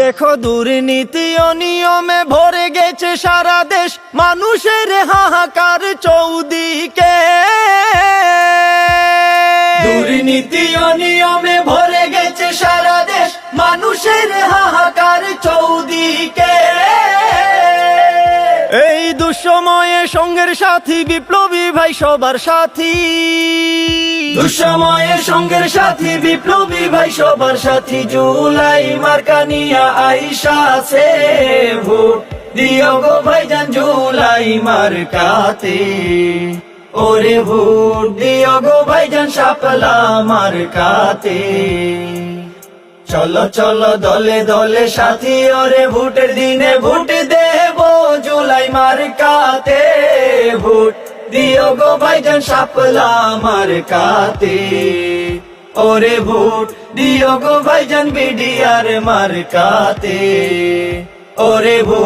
দেখো দুর্নীতি ও নিয়মে ভরে গেছে সারা দেশ। মানুষের হাহাকার চৌদিকে। দুর্নীতি ও নিয়মে ভরে গেছে সারা দেশ। মানুষের হাহাকার চৌদিকে। এই দুঃসময়ে সঙ্গের সাথী, বিপ্লবী ভাই, সবার সাথী। দুঃসময়ে সঙ্গের সাথী বিপ্লবী ভাই সবার সাথী। জুলাই মার্কানিয়া আইসা সে ভোট। দিও গো ভাইজান, জুলাই মার্কাতে। ওরে ভোট দিও গো ভাইজান সাপলা মার্কাতে। চলো চলো, দলে দলে সাথী, ওরে ভোটের দিনে ভোট দেব। জুলাই মার্কাতে ভোট। দিও গো ভাইজান সাপলা আমার কাতে ওরে ভোট, দিও গো ভাইজান বিডিআর মার্কাতে ওরে ভোট